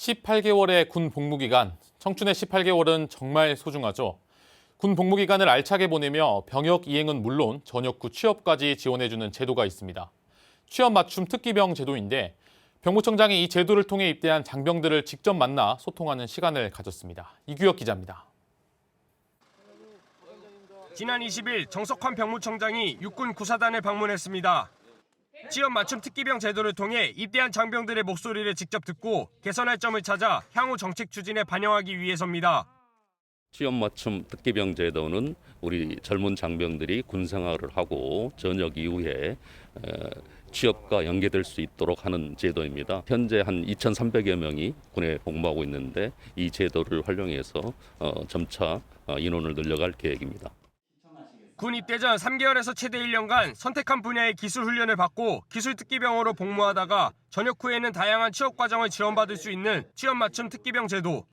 18개월의 군 복무 기간, 청춘의 18개월은 정말 소중하죠. 군 복무 기간을 알차게 보내며 병역 이행은 물론 전역 후 취업까지 지원해주는 제도가 있습니다. 취업 맞춤 특기병 제도인데 병무청장이 이 제도를 통해 입대한 장병들을 직접 만나 소통하는 시간을 가졌습니다. 이규혁 기자입니다. 지난 20일 정석환 병무청장이 육군 구사단을 방문했습니다. 취업 맞춤 특기병 제도를 통해 입대한 장병들의 목소리를 직접 듣고 개선할 점을 찾아 향후 정책 추진에 반영하기 위해서입니다. 취업 맞춤 특기병 제도는 우리 젊은 장병들이 군 생활을 하고 전역 이후에 에, 취업과 연계될 수 있도록 하는 제도입니다. 현재 한 2,300여 명이 군에 복무하고 있는데 이 제도를 활용해서 어, 점차 어, 인원을 늘려갈 계획입니다. 군 입대 전 3개월에서 최대 1년간 선택한 분야의 기술 훈련을 받고 기술 특기병으로 복무하다가 전역 후에는 다양한 취업 과정을 지원받을 수 있는 취업 맞춤 특기병 제도.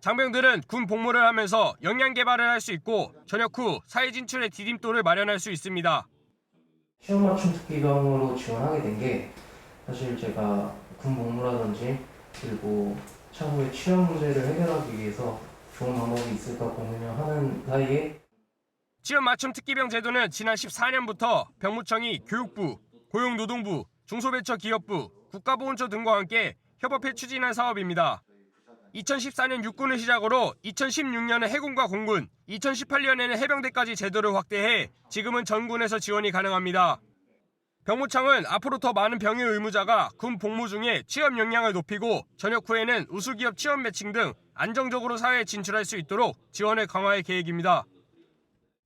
장병들은 군 복무를 하면서 역량 개발을 할 수 있고 전역 후 사회 진출의 디딤돌을 마련할 수 있습니다. 취업 맞춤 특기병으로 지원하게 된 게 사실 제가 군 복무라든지 그리고 차후에 취업 문제를 해결하기 위해서 좋은 방법이 있을까 고민을 하는 사이에 취업 맞춤 특기병 제도는 지난 14년부터 병무청이 교육부, 고용노동부, 중소벤처기업부, 국가보훈처 등과 함께 협업해 추진한 사업입니다. 2014년 육군을 시작으로 2016년에 해군과 공군, 2018년에는 해병대까지 제도를 확대해 지금은 전군에서 지원이 가능합니다. 병무청은 앞으로 더 많은 병의 의무자가 군 복무 중에 취업 역량을 높이고 전역 후에는 우수기업 취업 매칭 등 안정적으로 사회에 진출할 수 있도록 지원을 강화할 계획입니다.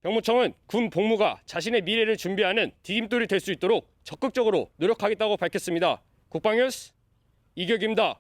병무청은 군 복무가 자신의 미래를 준비하는 디딤돌이 될 수 있도록 적극적으로 노력하겠다고 밝혔습니다. 국방뉴스 이격입니다.